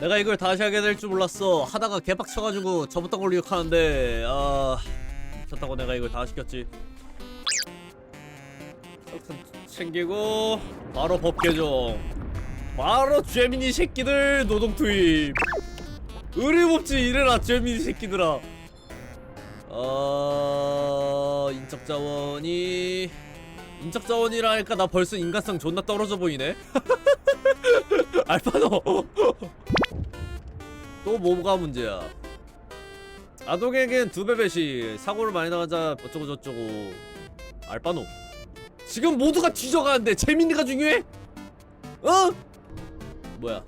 내가 이걸 다시 하게 될 줄 몰랐어. 하다가 개빡쳐가지고 접었던 걸로 기억하는데 아 미쳤다고 내가 이걸 다 시켰지. 챙기고 바로 법 개정. 바로 죄민이 새끼들 노동 투입. 의리없지 이래라 죄민이 새끼들아. 어... 인적 자원이 인적 자원이라 하니까 나 벌써 인간성 존나 떨어져 보이네. 알파노. 또 뭐가 문제야? 아동에겐 두 배배씩 사고를 많이 나가자 어쩌고 저쩌고. 알바노. 지금 모두가 뒤져가는데 재민이가 중요해? 어? 뭐야?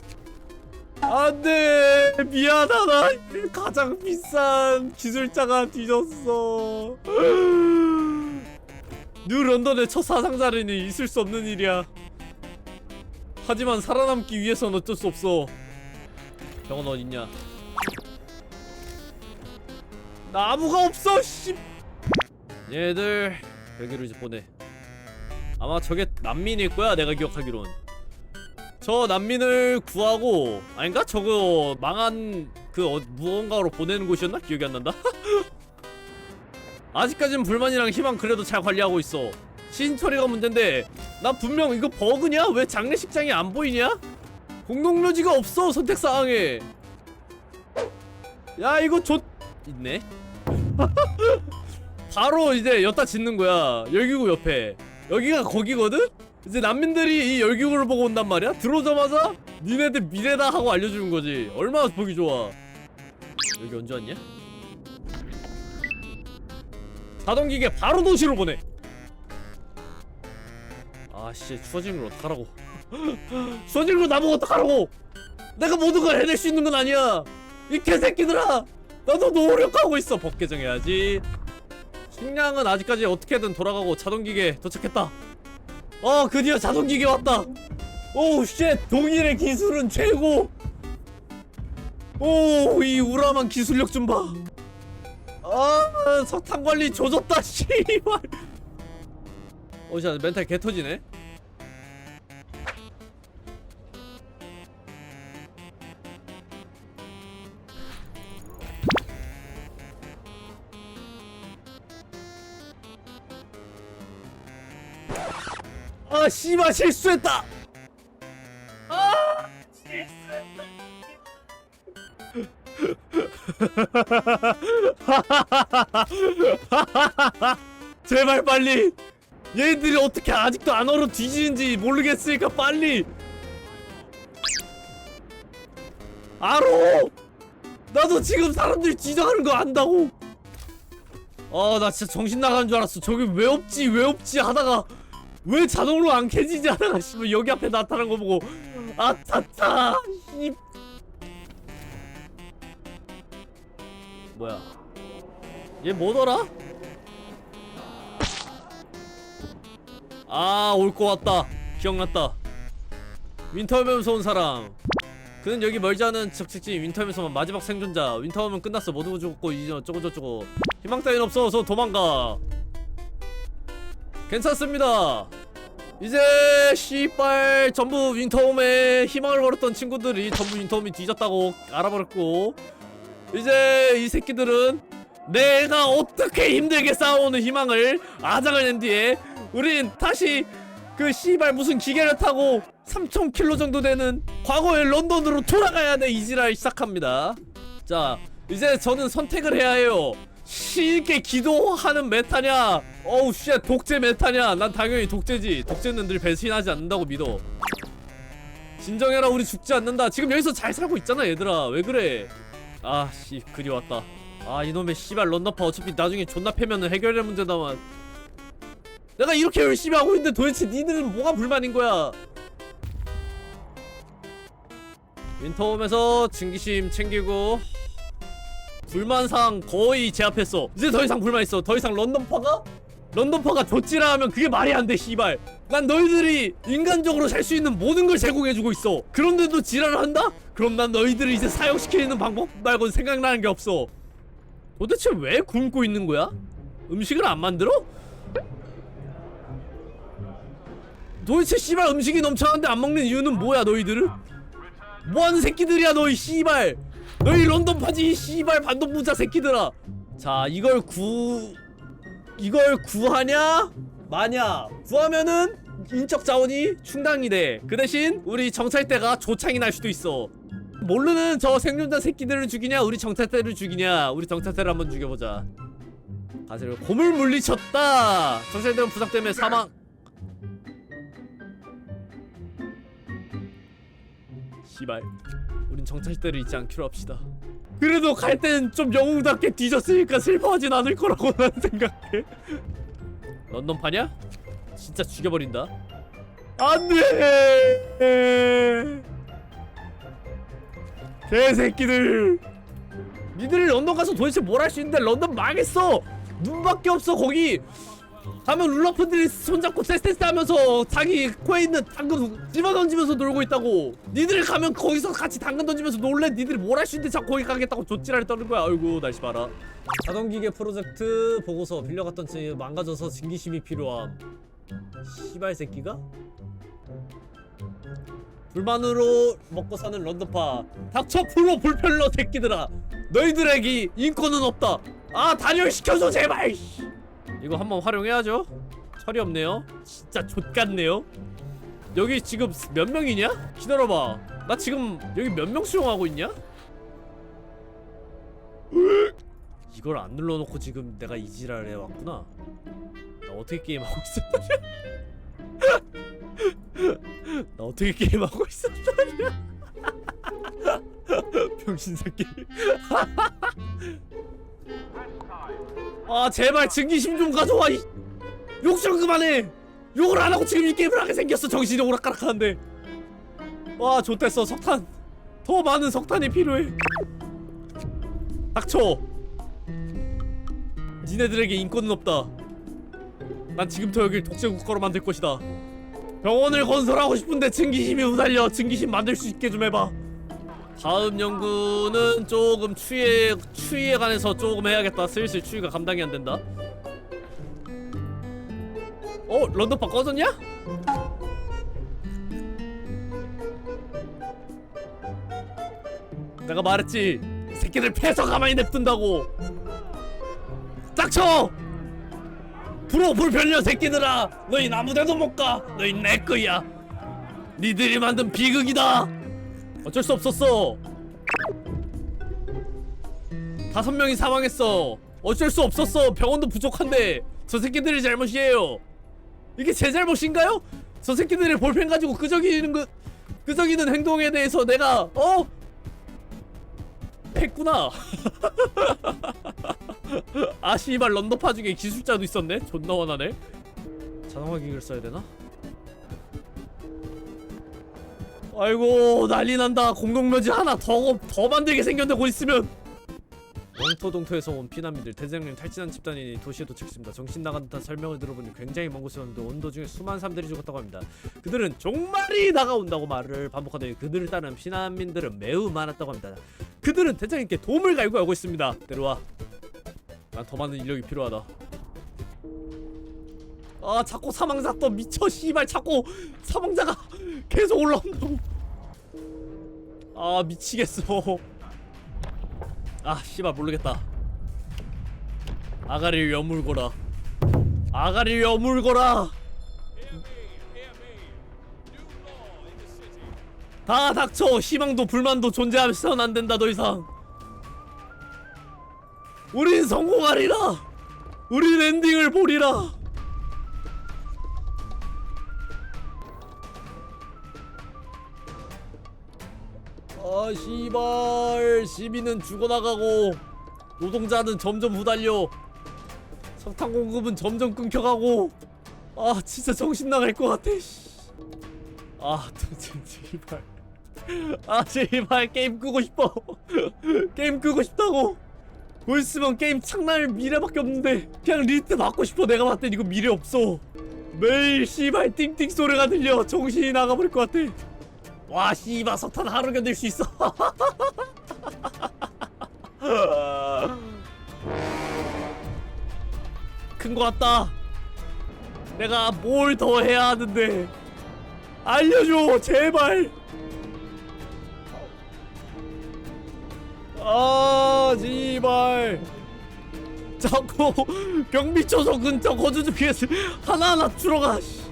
안돼! 미안하다. 가장 비싼 기술자가 뒤졌어 뉴 런던의 첫 사상자리니 있을 수 없는 일이야. 하지만 살아남기 위해선 어쩔 수 없어. 병원 어딨냐? 나무가 없어 씨! 얘들 여기로 이제 보내. 아마 저게 난민일 거야 내가 기억하기론. 저 난민을 구하고 아닌가? 저거 망한 그 어, 무언가로 보내는 곳이었나? 기억이 안 난다 아직까진 불만이랑 희망 그래도 잘 관리하고 있어. 시신 처리가 문제인데 나 분명 이거 버그냐? 왜 장례식장이 안 보이냐? 공동묘지가 없어 선택사항에. 야 이거 좋 있네. 바로 이제 여기다 짓는 거야 열기구 옆에. 여기가 거기거든? 이제 난민들이 이 열기구를 보고 온단 말이야? 들어오자마자 니네들 미래다 하고 알려주는 거지. 얼마나 보기 좋아. 여기 언제 왔냐? 자동기계 바로 도시로 보내. 아씨 추워지는 걸 어떡하라고. 추워지는 걸 나보고 어떡하라고. 내가 모든 걸 해낼 수 있는 건 아니야. 이 개새끼들아. 나도 노력하고 있어. 법 개정해야지. 식량은 아직까지 어떻게든 돌아가고 자동기계 도착했다. 어 드디어 자동기계 왔다. 오우 쉣. 동일의 기술은 최고. 오이 우람한 기술력 좀봐 아 석탄 관리 조졌다 씨발. 어자 멘탈 개 터지네. 아 씨발 실수했다. 아 실수했다 제발 빨리. 얘들이 어떻게 아직도 안 얼어 뒤지는지 모르겠으니까 빨리. 알어? 나도 지금 사람들이 뒤져가는 거 안다고. 아나 진짜 정신 나가는 줄 알았어. 저기 왜 없지? 왜 없지? 하다가 왜 자동으로 안 켜지지? 하다가 씨발 여기 앞에 나타난 거 보고. 아차차 이 뭐야 얘 뭐더라? 아올거 같다. 기억났다. 윈터홈에서 온 사람. 그는 여기 멀지 않은 적직지 윈터홈에서만 마지막 생존자. 윈터홈은 끝났어. 모두 죽었고 이제 어쩌고 저쩌고. 희망 따윈 없어 어서 도망가. 괜찮습니다. 이제 씨발 전부 윈터홈에 희망을 걸었던 친구들이 전부 윈터홈이 뒤졌다고 알아버렸고. 이제 이 새끼들은 내가 어떻게 힘들게 쌓아오는 희망을 아작을 낸 뒤에 우린 다시 그 씨발 무슨 기계를 타고 3,000킬로 정도 되는 과거의 런던으로 돌아가야 돼 이지랄 시작합니다. 자 이제 저는 선택을 해야 해요. 신께 기도하는 메타냐? 어우 쉣 독재 메타냐? 난 당연히 독재지. 독재는 늘 배신하지 않는다고 믿어. 진정해라 우리 죽지 않는다. 지금 여기서 잘 살고 있잖아 얘들아. 왜 그래? 아씨 그리 왔다 아 이놈의 씨발 런너파 어차피 나중에 존나 패면은 해결될 문제다만. 내가 이렇게 열심히 하고 있는데 도대체 니들은 뭐가 불만인 거야? 윈터홈에서 증기심 챙기고 불만사항 거의 제압했어. 이제 더 이상 불만 있어. 더 이상 런던파가? 런던파가 좆지라 하면 그게 말이 안돼 씨발. 난 너희들이 인간적으로 살 수 있는 모든 걸 제공해주고 있어. 그런데도 지랄을 한다? 그럼 난 너희들을 이제 사형시키는 방법? 말고는 생각나는 게 없어 도대체 왜 굶고 있는 거야? 음식을 안 만들어? 도대체 씨발 음식이 넘쳐나는데 안 먹는 이유는 뭐야 너희들은? 뭐하는 새끼들이야 너희 씨발 너희 런던 파지 이 씨발 반동부자 새끼들아 자 이걸 구 이걸 구하냐 마냐 구하면은 인적 자원이 충당이 돼그 대신 우리 정찰대가 조창이 날 수도 있어 모르는 저 생존자 새끼들을 죽이냐? 우리 정찰대를 죽이냐? 우리 정찰대를 한번 죽여보자. 가세를 곰을 물리쳤다! 정찰대는 부상 때문에 사망! 씨발. 우린 정찰대를 잊지 않기로 합시다. 그래도 갈 땐 좀 영웅답게 뒤졌으니까 슬퍼하진 않을 거라고 난 생각해. 런던파냐? 진짜 죽여버린다. 안돼 개새끼들. 니들 런던 가서 도대체 뭘 할 수 있는데 런던 망했어. 눈밖에 없어 거기. 가면 룰러프들이 손잡고 쎄쎄쎄 하면서 자기 코에 있는 당근 집어 던지면서 놀고 있다고. 니들 가면 거기서 같이 당근 던지면서 놀래. 니들이 뭘할 수 있는데 자꾸 거기 가겠다고 조찌라를 떠는 거야. 아이고 날씨 봐라. 자동기계 프로젝트 보고서 빌려갔던 지 망가져서 진기심이 필요함. 시발 새끼가? 불만으로 먹고 사는 런던파. 닥쳐 프로 불편러 새끼들아. 너희들에게 인권은 없다. 아 단열시켜줘 제발 씨. 이거 한번 활용해야죠. 철이 없네요. 진짜 좆같네요. 여기 지금 몇 명이냐? 기다려봐. 나 지금 여기 몇 명 수용하고 있냐? 이걸 안 눌러놓고 지금 내가 이 지랄 해왔구나. 나 어떻게 게임하고 있었다냐 나 어떻게 게임하고 있었다냐 병신 새끼. 아 제발 증기심 좀 가져와 이. 욕좀 그만해. 욕을 안 하고 지금 이 게임을 하게 생겼어 정신이 오락가락하는데. 와 좋댔어 석탄. 더 많은 석탄이 필요해. 닥쳐. 니네들에게 인권은 없다. 난 지금부터 여길 독재국가로 만들 것이다 병원을 건설하고 싶은데 증기심이 후달려 증기심 만들 수 있게 좀 해봐 다음 연구는 조금 추위에 추위에 관해서 조금 해야겠다. 슬슬 추위가 감당이 안 된다. 어 런던파 꺼졌냐? 내가 말했지. 이 새끼들 패서 가만히 냅둔다고. 닥쳐! 프로 불편녀 새끼들아! 너희 아무데도 못 가! 너희 내 거야! 니들이 만든 비극이다! 어쩔 수 없었어. 다섯 명이 사망했어. 어쩔 수 없었어. 병원도 부족한데 저 새끼들이 잘못이에요. 이게 제 잘못인가요? 저 새끼들이 볼펜 가지고 끄적이는 그 끄적이는 행동에 대해서 내가 어 했구나. 아 씨발 런더파 중에 기술자도 있었네. 존나 원하네. 자동화 기기를 써야 되나? 아이고 난리 난다. 공동묘지 하나 더, 더 만들게 생겼는데 곧 있으면. 영토동토에서 온 피난민들 대장님 탈진한 집단이 도시에 도착했습니다. 정신 나간 듯한 설명을 들어보니 굉장히 먼 곳에 왔는데 온도 중에 수많은 사람들이 죽었다고 합니다. 그들은 종말이 다가온다고 말을 반복하더니 그들을 따르는 피난민들은 매우 많았다고 합니다. 그들은 대장님께 도움을 갈구하고 있습니다. 내려와 난 더 많은 인력이 필요하다. 아 자꾸 사망자 또 미쳐 씨발. 자꾸 사망자가 계속 올라온다고. 아 미치겠어. 아 씨발 모르겠다. 아가리를 여물거라. 아가리를 여물거라. 다 닥쳐. 희망도 불만도 존재하면서는 안된다 더 이상 우린 성공하리라. 우린 엔딩을 보리라. 아 씨발. 시민은 죽어나가고 노동자는 점점 후달려. 석탄 공급은 점점 끊겨가고. 아 진짜 정신 나갈 것 같아 씨. 아 도대체 제발. 아 제발 게임 끄고 싶어. 게임 끄고 싶다고 곧 있으면 게임 창날 미래밖에 없는데 그냥 리트 받고 싶어 내가 봤을 땐 이거 미래 없어. 매일 씨발 띵띵 소리가 들려. 정신이 나가버릴 것 같아. 와 씨발 석탄 하루 견딜 수 있어. 큰거 같다. 내가 뭘 더 해야 하는데. 알려줘 제발. 아 제발 자꾸 경비초소 근처 거주 중에 하나하나 줄어가 씨.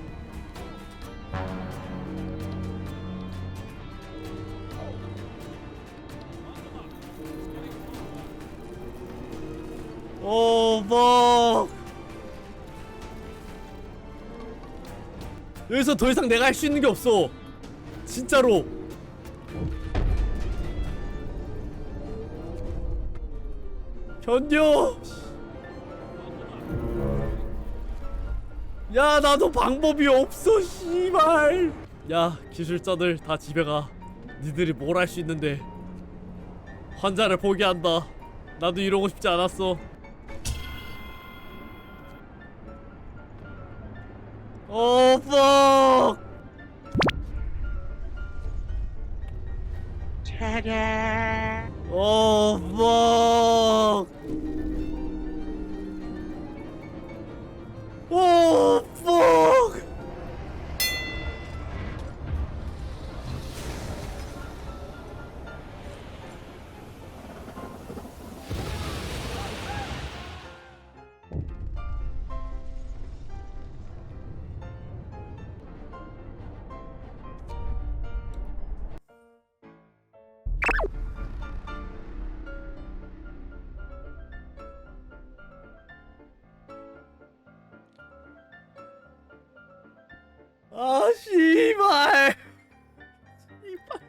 오, 막 여기서 더 이상 내가 할 수 있는 게 없어. 진짜로. 견뎌. 야, 나도 방법이 없어, 씨발. 야, 기술자들 다 집에 가. 니들이 뭘 할 수 있는데. 환자를 포기한다. 나도 이러고 싶지 않았어. 오. 오, fuck. 오, 哇、哦， 아, 씨발. 씨발.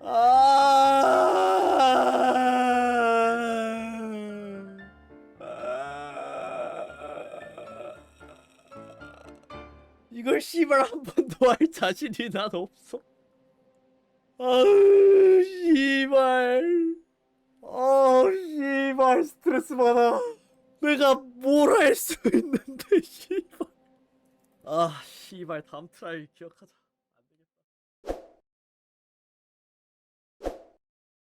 아. 이걸 씨발 한번더할 자신이 난 없어. 아우 씨발. 아 씨발 스트레스 받아. 내가 뭘 할 수 있는데 씨발. 아 씨발 다음 트라이 기억하자.